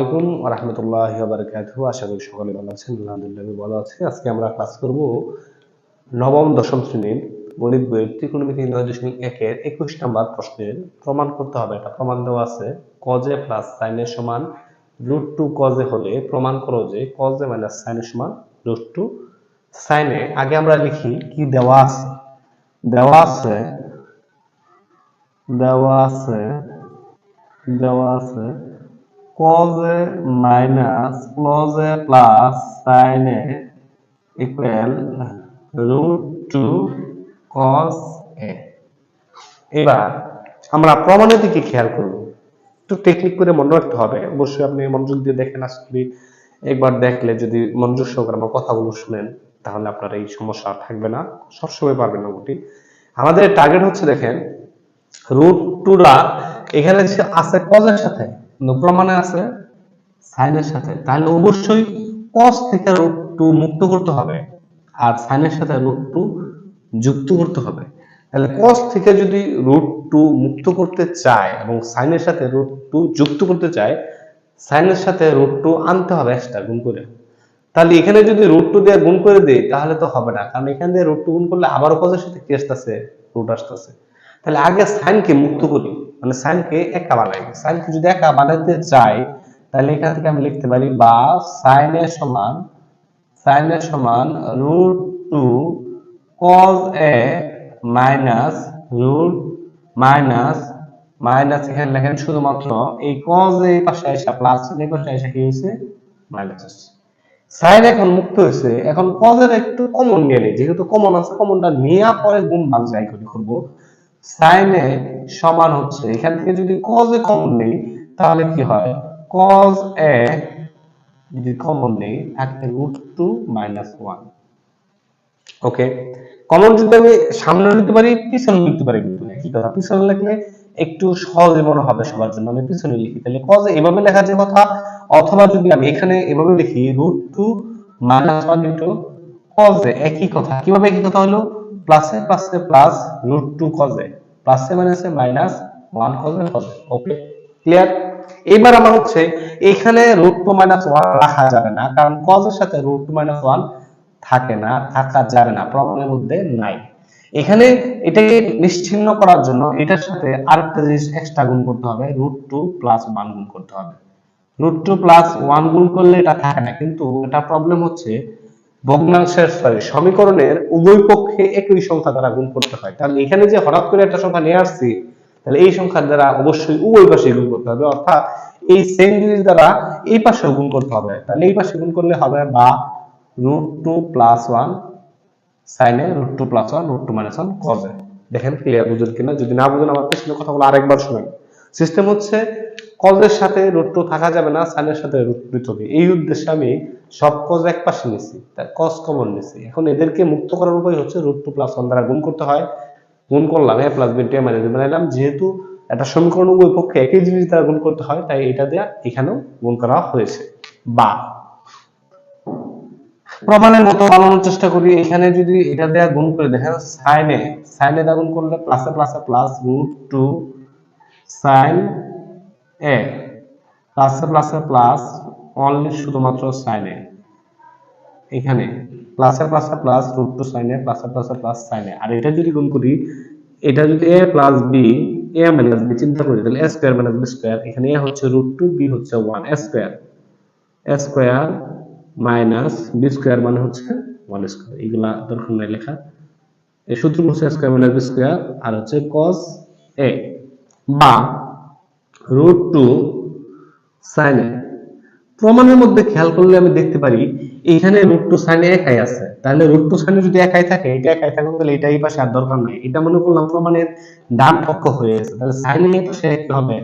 আলাইকুম রহমতুল্লাহ বারকাতু আশা করি সকলে ভালো আছেন, আলহামদুলিল্লাহ ভালো আছি। আজকে আমরা ক্লাস করব নবম, দশম শ্রেণির গণিত বইয়ের ত্রিকোণমিতি নয় দশমিক একের একুশ নাম্বার প্রশ্নের প্রমাণ করতে হবে। একটা প্রমাণ দেওয়া আছে। কজে প্লাস সাইনের সমান রুট টু কজে হলে প্রমাণ করো যে কজে মাইনাস সাইনের সমান রুট টু সাইনে আগে আমরা লিখি কি দেওয়া আছে? দেওয়া আছে দেওয়া আছে দেওয়া আছে cos a minus cos a plus sin a equal root 2 cos a এবার আমরা প্রমাণের দিকে খেয়াল করব। একটু টেকনিক করে মনে রাখতে হবে। অবশ্যই আপনি মনোযোগ দিয়ে দেখেন করি একবার দেখলে যদি মনোযোগ সহকারে আমার কথাগুলো শুনেন, তাহলে আপনার এই সমস্যা থাকবে না। সবসময় পারবেন মোটামুটি আমাদের টার্গেট হচ্ছে দেখেন রুট টুরা এখানে আছে কজের সাথে প্রমাণে আছে সাইনের সাথে। তাহলে অবশ্যই কস থেকে রুট টু মুক্ত করতে হবে আর সাইনের সাথে রুট টু যুক্ত করতে হবে। তাহলে কস থেকে যদি রুট টু মুক্ত করতে চায় এবং সাইনের সাথে রুট টু যুক্ত করতে চায়, সাইনের সাথে রুট টু আনতে হবে এক্সট্রা গুণ করে। তাহলে এখানে যদি রুট টু দিয়ে গুণ করে দিই, তাহলে তো হবে না। কারণ এখান দিয়ে রুট টু গুণ করলে আবারও কজের সাথে কি আসতেছে রুট আসতেছে। তাহলে আগে সাইনকে মুক্ত করি। মানে সাইনকে একা বানাই। সাইনকে যদি একা বানাতে চাই, তাহলে এখান থেকে আমি লিখতে পারি বা সাইনের সমান সাইনের সমান root two cos A minus root minus minus এখানে লেখেন শুধুমাত্র এই কজ এই পাশে আসা প্লাস এই পাশে আসা কি হয়েছে? মাইনাস আসছে। সাইন এখন মুক্ত হয়েছে। এখন কজের একটু কমন নিয়ে নেই যেহেতু কমন আছে কমনটা নেওয়া পরে গুণ ভাগ যাই করে করব। সাইনে সমান হচ্ছে। এখান থেকে যদি কজে কমন নেই, তাহলে কি হয়? কজ এ যদি কমন নেই থাকে root two minus one okay common যদি আমি সামনে নিতে পারি, পিছনে লিখতে পারি কিন্তু কি কথা? পিছনে লিখলে একটু সহজে মনে হবে সবার জন্য। আমি পিছনে লিখি। তাহলে কজ এভাবে লেখা যে কথা? অথবা যদি আমি এখানে এভাবে লিখি root two minus one into কজে একই কথা। কীভাবে একই কথা হলো? প্লাসে প্লাসে প্লাস রুট টু কজে প্লাসে মাইনাসে মাইনাস ওয়ান কজে কজে ওকে ক্লিয়ার এবার আমার হচ্ছে এখানে রুট টু মাইনাস ওয়ান রাখা যাবে না, কারণ কজের সাথে রুট টু মাইনাস ওয়ান থাকে না, থাকা যাবে না প্রবলেমের মধ্যে নাই। এখানে এটাকে নিশ্চিহ্ন করার জন্য এটার সাথে আরেকটা জিনিস এক্সট্রা গুণ করতে হবে রুট টু প্লাস ওয়ান গুণ করতে হবে। রুট টু প্লাস ওয়ান গুণ করলে এটা থাকে না, কিন্তু এটা প্রবলেম হচ্ছে ভগ্নাংশের সরি সমীকরণের উভয় পক্ষে একই সংখ্যা দ্বারা গুণ করতে হয়। তাহলে এখানে যে হঠাৎ করে একটা সংখ্যা নিয়ে আসছি, তাহলে এই সংখ্যার দ্বারা অবশ্যই উভয় পাশে গুণ করতে হবে। অর্থাৎ এই সেম জিনিস দ্বারা এই পাশে গুণ করতে হবে। তাহলে এই পাশে গুণ করলে হবে বা রুট টু প্লাস ওয়ান সাইনে root two plus one root two minus one কজে দেখেন ক্লিয়ার বুঝুন কিনা? যদি না বুঝুন আমার পেছনে আরেকবার শুনেন। সিস্টেম হচ্ছে কজের সাথে রুট টু থাকা যাবে না সাইনের সাথে রুট টু হবে। এই উদ্দেশ্যে আমি সব কজ এক পাশে নিছি তাই কজ কমন নিছি। এখন এদেরকে মুক্ত করার উপায় হচ্ছে রুট টু প্লাস ওয়ান দ্বারা গুণ করতে হয়। গুণ করলাম A plus B two minus বানাইলাম। যেহেতু একটা সমীকরণ উভয় পক্ষে একই জিনিস দ্বারা গুণ করতে হয়, তাই এটা দেয়া এখানেও গুণ করা হয়েছে। বা প্রমাণের মতো বানানোর চেষ্টা করি। এখানে যদি এটা দেয়া গুণ করে দেখেন সাইনে সাইনে দা গুণ করলে প্লাসে প্লাসে plus root two sine A প্লাসে প্লাসে প্লাস অনলি শুধুমাত্র সাইনে এখানে প্লাসে প্লাসে প্লাস রুট টু সাইনে প্লাসে প্লাসে প্লাস সাইনে আর এটা যদি গুণ করি, এটা যদি A plus B A minus B চিন্তা করি, তাহলে A square minus B square এখানে এ হচ্ছে রুট টু বি হচ্ছে one A square A square minus B square মানে হচ্ছে ওয়ান স্কোয়ার এইগুলা দরকার নাই লেখা। সূত্র হচ্ছে স্কোয়ার মাইনাস বি স্কোয়ার আর হচ্ছে কস এ বা রুট টু সাইন এ প্রমাণের মধ্যে খেয়াল করলে আমি দেখতে পারি, এখানে রুট টু সাইনে একাই আছে। তাহলে রুট টু সাইনে যদি একাই থাকে, এটা একাই থাকে তাহলে এটা এই পাশে আর দরকার নাই। এটা মনে করলাম প্রমাণের ডান পক্ষ হয়ে গেছে। তাহলে সাইনে এই পাশে কি হবে?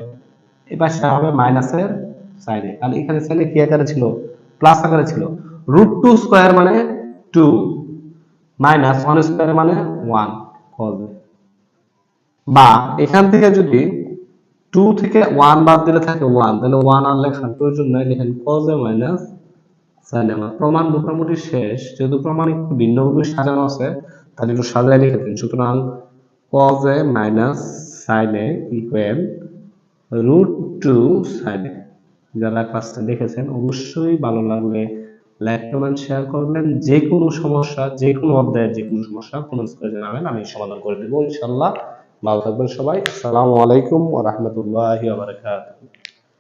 এই পাশে হবে মাইনাসের সাইনে আর এখানে সাইনে কি আকারে ছিল? প্লাস আকারে ছিল। রুট টু স্কোয়ার মানে টু মাইনাস ওয়ান স্কোয়ার মানে ওয়ান হবে বা এখান থেকে যদি টু থেকে বাদ দিলে থাকে তাহলে আর লেখার প্রয়োজন প্রমাণ মোটামুটি শেষ, যেহেতু প্রমাণ একটু ভিন্নভাবে সাজানো আছে, তাহলে একটু সাজায় লিখে দিন। সুতরাং ইকুয়াল যারা ক্লাসটা দেখেছেন, অবশ্যই ভালো লাগলে লাইক কমেন্ট শেয়ার করবেন। যে কোনো সমস্যা যে কোনো অধ্যায়ের যে কোনো সমস্যা কমেন্টস করে জানাবেন, আমি সমাধান করে দেবো, ইনশাল্লাহ। ভালো থাকবেন সবাই আসসালামু আলাইকুম ওয়া রাহমাতুল্লাহি ওয়া বারাকাতুহু